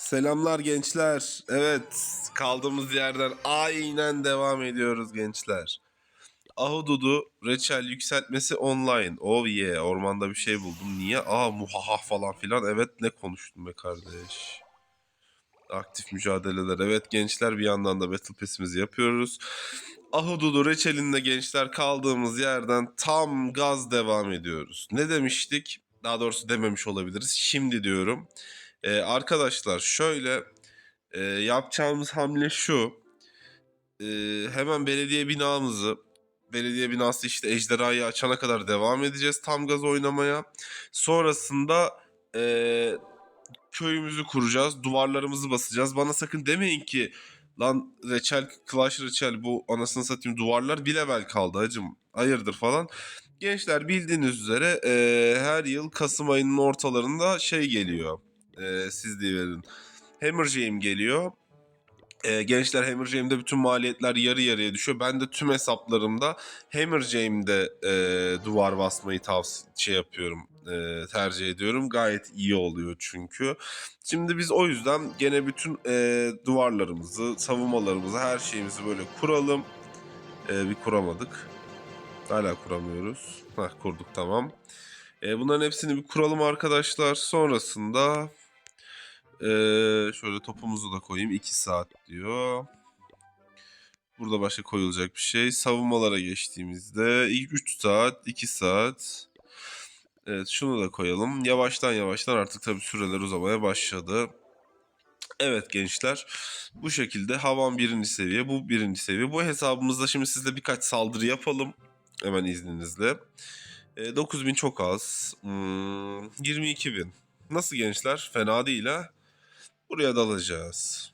Selamlar gençler. Evet, kaldığımız yerden aynen devam ediyoruz gençler. Ahududu reçel yükseltmesi online. Oh yeah, ormanda bir şey buldum. Niye? Aa muhaha falan filan. Evet ne konuştum be kardeş. Aktif mücadeleler. Evet gençler bir yandan da Battle Pass'imizi yapıyoruz. Ahududu reçelinde gençler kaldığımız yerden tam gaz devam ediyoruz. Ne demiştik? Daha doğrusu dememiş olabiliriz. Şimdi diyorum. Ee, arkadaşlar şöyle e, yapacağımız hamle şu. Ee, hemen belediye binamızı belediye binası işte ejderhayı açana kadar devam edeceğiz tam gaz oynamaya. Sonrasında e, köyümüzü kuracağız. Duvarlarımızı basacağız. Bana sakın demeyin ki lan reçel, Clash reçel bu anasını satayım duvarlar bir level kaldı hacım. Hayırdır falan. Gençler bildiğiniz üzere e, her yıl Kasım ayının ortalarında şey geliyor. E, siz diye verin. Hammer Jam geliyor. E, gençler Hammer Jam'de bütün maliyetler yarı yarıya düşüyor. Ben de tüm hesaplarımda Hammer Jam'de e, duvar basmayı tavsiye şey yapıyorum. e, tercih ediyorum. Gayet iyi oluyor çünkü. Şimdi biz o yüzden gene bütün e, duvarlarımızı, savunmalarımızı, her şeyimizi böyle kuralım. E, bir kuramadık. Hala kuramıyoruz. Heh, kurduk tamam. E, bunların hepsini bir kuralım arkadaşlar. Sonrasında e, şöyle topumuzu da koyayım. 2 saat diyor. Burada başka koyulacak bir şey. Savunmalara geçtiğimizde 3 saat, 2 saat. Evet şunu da koyalım. Yavaştan yavaştan artık tabii süreler uzamaya başladı. Evet gençler bu şekilde havan birinci seviye bu birinci seviye. Bu hesabımızda şimdi sizle birkaç saldırı yapalım. Hemen izninizle. E, 9000 çok az. Hmm, 22.000. Nasıl gençler? Fena değil ha. Buraya dalacağız.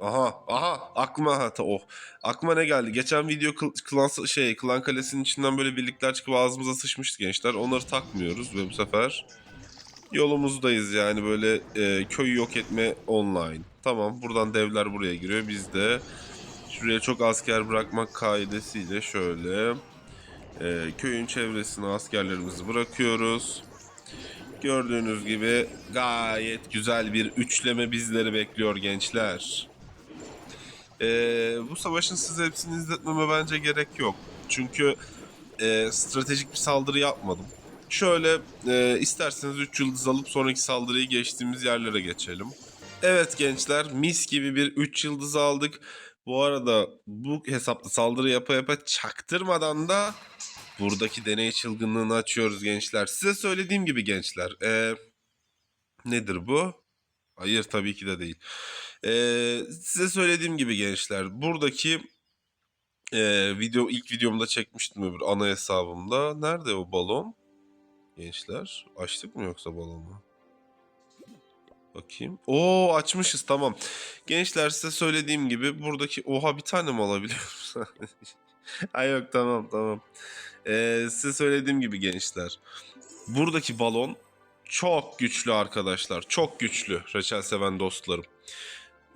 Aha, aha, aklıma ha, oh. Aklıma ne geldi? Geçen video klan, şey, klan kalesinin içinden böyle birlikler çıkıp ağzımıza sıçmıştı gençler. Onları takmıyoruz ve bu sefer yolumuzdayız yani böyle e, köyü yok etme online. Tamam, buradan devler buraya giriyor. Biz de şuraya çok asker bırakmak kaidesiyle şöyle e, köyün çevresine askerlerimizi bırakıyoruz. Gördüğünüz gibi gayet güzel bir üçleme bizleri bekliyor gençler. Ee, bu savaşın size hepsini izletmeme bence gerek yok. Çünkü e, stratejik bir saldırı yapmadım. Şöyle e, isterseniz 3 yıldız alıp sonraki saldırıyı geçtiğimiz yerlere geçelim. Evet gençler mis gibi bir 3 yıldız aldık. Bu arada bu hesapta saldırı yapa yapa çaktırmadan da buradaki deney çılgınlığını açıyoruz gençler. Size söylediğim gibi gençler. e, nedir bu? Hayır tabii ki de değil. Ee, size söylediğim gibi gençler buradaki e, video ilk videomda çekmiştim öbür ana hesabımda. Nerede o balon? Gençler açtık mı yoksa balonu? Bakayım. Oo açmışız tamam. Gençler size söylediğim gibi buradaki oha bir tane mi alabiliyoruz? Ay yok tamam tamam. Ee, size söylediğim gibi gençler. Buradaki balon çok güçlü arkadaşlar. Çok güçlü reçel seven dostlarım.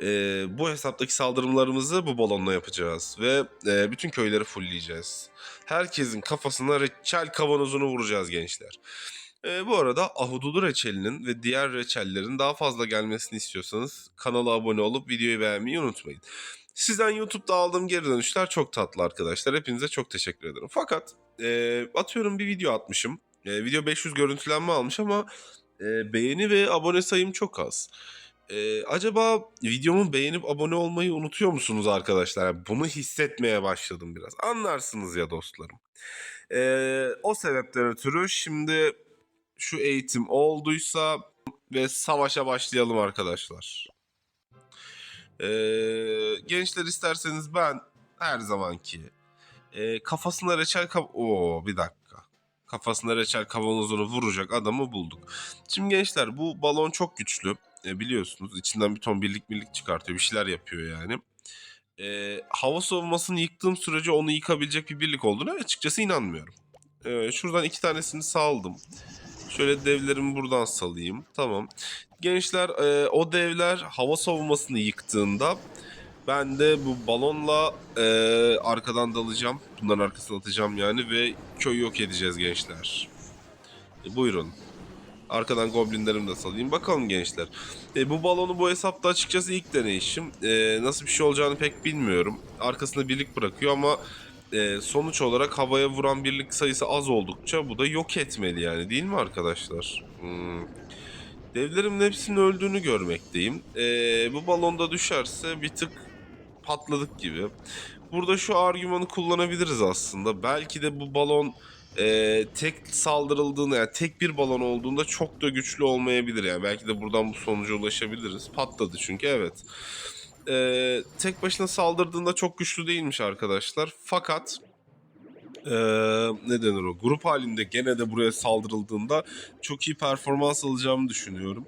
Ee, bu hesaptaki saldırımlarımızı bu balonla yapacağız. Ve e, bütün köyleri fullleyeceğiz. Herkesin kafasına reçel kavanozunu vuracağız gençler. Ee, bu arada Ahududu reçelinin ve diğer reçellerin daha fazla gelmesini istiyorsanız kanala abone olup videoyu beğenmeyi unutmayın. Sizden YouTube'da aldığım geri dönüşler çok tatlı arkadaşlar. Hepinize çok teşekkür ederim. Fakat e, atıyorum bir video atmışım. E, video 500 görüntülenme almış ama e, beğeni ve abone sayım çok az. E, acaba videomu beğenip abone olmayı unutuyor musunuz arkadaşlar? Bunu hissetmeye başladım biraz. Anlarsınız ya dostlarım. E, o sebepten ötürü şimdi şu eğitim olduysa ve savaşa başlayalım arkadaşlar. E, gençler isterseniz ben her zamanki e, kafasına reçel kav... Oo bir dakika. Kafasına reçel kavanozunu vuracak adamı bulduk. Şimdi gençler bu balon çok güçlü. E, biliyorsunuz içinden bir ton birlik birlik çıkartıyor. Bir şeyler yapıyor yani. E, hava savunmasını yıktığım sürece onu yıkabilecek bir birlik olduğunu açıkçası inanmıyorum. E, şuradan iki tanesini saldım. Şöyle devlerimi buradan salayım. Tamam. Gençler e, o devler hava savunmasını yıktığında ben de bu balonla e, arkadan dalacağım. Bunların arkasına atacağım yani ve köyü yok edeceğiz gençler. E, buyurun. Arkadan goblinlerimi de salayım. Bakalım gençler. E, bu balonu bu hesapta açıkçası ilk deneyişim. E, nasıl bir şey olacağını pek bilmiyorum. Arkasında birlik bırakıyor ama e, sonuç olarak havaya vuran birlik sayısı az oldukça bu da yok etmeli yani değil mi arkadaşlar? Hmm. Devlerimin hepsinin öldüğünü görmekteyim. E, bu balonda düşerse bir tık patladık gibi. Burada şu argümanı kullanabiliriz aslında. Belki de bu balon e, tek saldırıldığında yani tek bir balon olduğunda çok da güçlü olmayabilir yani. Belki de buradan bu sonuca ulaşabiliriz. Patladı çünkü evet. E, tek başına saldırdığında çok güçlü değilmiş arkadaşlar. Fakat e, ne denir o? Grup halinde gene de buraya saldırıldığında çok iyi performans alacağımı düşünüyorum.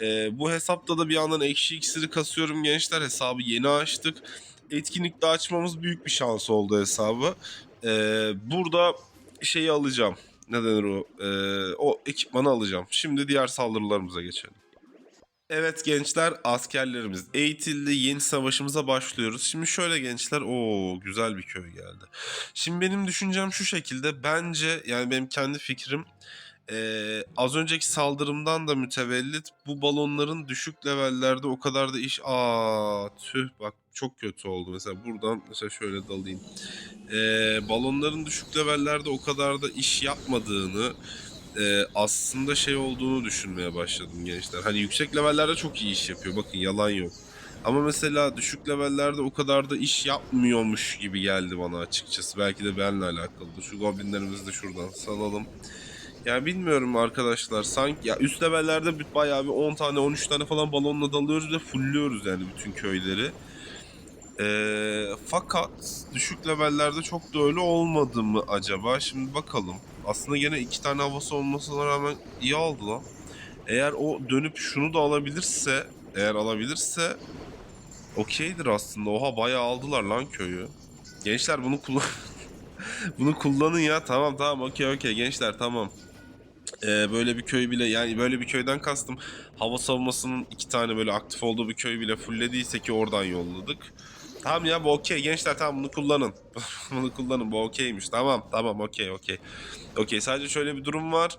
E, bu hesapta da bir yandan ekşi iksiri kasıyorum gençler. Hesabı yeni açtık. Etkinlikte açmamız büyük bir şans oldu hesabı. E, burada şeyi alacağım. Ne denir o? E, o ekipmanı alacağım. Şimdi diğer saldırılarımıza geçelim. Evet gençler askerlerimiz eğitildi. Yeni savaşımıza başlıyoruz. Şimdi şöyle gençler o güzel bir köy geldi. Şimdi benim düşüncem şu şekilde. Bence yani benim kendi fikrim ee, az önceki saldırımdan da mütevellit bu balonların düşük levellerde o kadar da iş... Aa tüh bak çok kötü oldu. Mesela buradan mesela şöyle dalayım. Ee, balonların düşük levellerde o kadar da iş yapmadığını e, aslında şey olduğunu düşünmeye başladım gençler. Hani yüksek levellerde çok iyi iş yapıyor. Bakın yalan yok. Ama mesela düşük levellerde o kadar da iş yapmıyormuş gibi geldi bana açıkçası. Belki de benimle alakalıdır. Şu goblinlerimizi de şuradan salalım. Ya bilmiyorum arkadaşlar. Sanki ya üst levellerde bayağı bir 10 tane 13 tane falan balonla dalıyoruz ve fullüyoruz yani bütün köyleri. Ee, fakat düşük levellerde çok da öyle olmadı mı acaba? Şimdi bakalım. Aslında gene iki tane havası olmasına rağmen iyi aldı lan. Eğer o dönüp şunu da alabilirse, eğer alabilirse okeydir aslında. Oha bayağı aldılar lan köyü. Gençler bunu kullan bunu kullanın ya. Tamam tamam okey okey gençler tamam. Ee, böyle bir köy bile yani böyle bir köyden kastım hava savunmasının iki tane böyle aktif olduğu bir köy bile fulllediyse ki oradan yolladık. Tamam ya bu okey gençler tamam bunu kullanın. bunu kullanın bu okeymiş tamam tamam okey okey. Okey sadece şöyle bir durum var.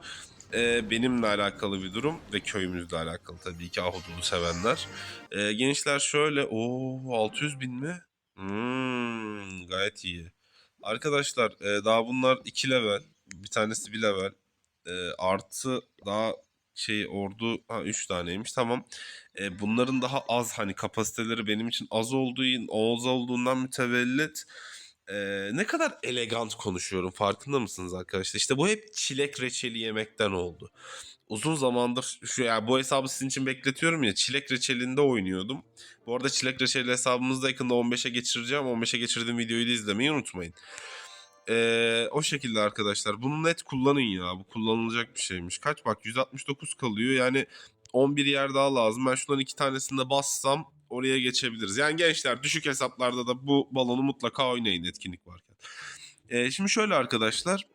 Ee, benimle alakalı bir durum ve köyümüzle alakalı tabii ki Ahudud'u sevenler. Ee, gençler şöyle o 600 bin mi? Hmm, gayet iyi. Arkadaşlar e, daha bunlar 2 level. Bir tanesi 1 level. E, artı daha şey ordu ha 3 taneymiş tamam. E, bunların daha az hani kapasiteleri benim için az olduğu az olduğundan mütevellit e, ne kadar elegant konuşuyorum farkında mısınız arkadaşlar? İşte bu hep çilek reçeli yemekten oldu. Uzun zamandır şu ya bu hesabı sizin için bekletiyorum ya çilek reçelinde oynuyordum. Bu arada çilek reçeli hesabımızı da yakında 15'e geçireceğim. 15'e geçirdiğim videoyu da izlemeyi unutmayın. Ee, o şekilde arkadaşlar. Bunu net kullanın ya. Bu kullanılacak bir şeymiş. Kaç bak 169 kalıyor. Yani 11 yer daha lazım. Ben şunların iki tanesini de bassam oraya geçebiliriz. Yani gençler düşük hesaplarda da bu balonu mutlaka oynayın etkinlik varken. Ee, şimdi şöyle arkadaşlar.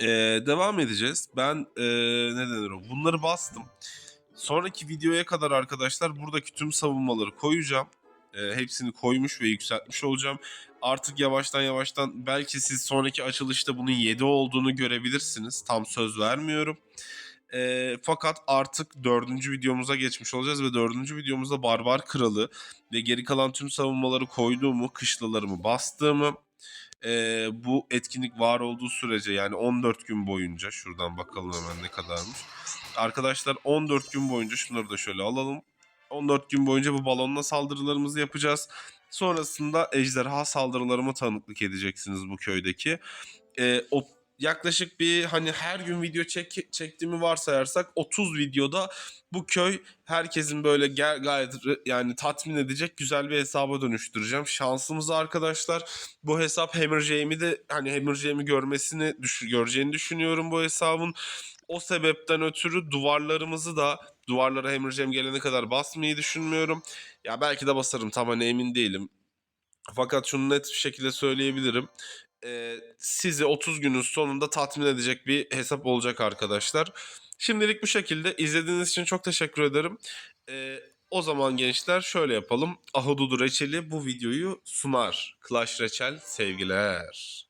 Ee, devam edeceğiz. Ben ee, ne denir o? Bunları bastım. Sonraki videoya kadar arkadaşlar buradaki tüm savunmaları koyacağım. Ee, hepsini koymuş ve yükseltmiş olacağım. Artık yavaştan yavaştan belki siz sonraki açılışta bunun 7 olduğunu görebilirsiniz. Tam söz vermiyorum. Ee, fakat artık dördüncü videomuza geçmiş olacağız ve dördüncü videomuzda Barbar Kralı ve geri kalan tüm savunmaları koyduğumu, kışlalarımı bastığımı, ee, bu etkinlik var olduğu sürece yani 14 gün boyunca şuradan bakalım hemen ne kadarmış. Arkadaşlar 14 gün boyunca şunları da şöyle alalım. 14 gün boyunca bu balonla saldırılarımızı yapacağız. Sonrasında ejderha saldırılarıma tanıklık edeceksiniz bu köydeki. Ee, o yaklaşık bir hani her gün video çek, çektiğimi varsayarsak 30 videoda bu köy herkesin böyle gel, gayet yani tatmin edecek güzel bir hesaba dönüştüreceğim. Şansımız arkadaşlar bu hesap Hammer Jam'i de hani Hammer Jam'i görmesini düş- göreceğini düşünüyorum bu hesabın. O sebepten ötürü duvarlarımızı da duvarlara Hammer Jam gelene kadar basmayı düşünmüyorum. Ya belki de basarım tam hani emin değilim. Fakat şunu net bir şekilde söyleyebilirim. Ee, sizi 30 günün sonunda tatmin edecek bir hesap olacak arkadaşlar. Şimdilik bu şekilde. İzlediğiniz için çok teşekkür ederim. Ee, o zaman gençler şöyle yapalım. Ahududu Reçeli bu videoyu sunar. Clash Reçel sevgiler.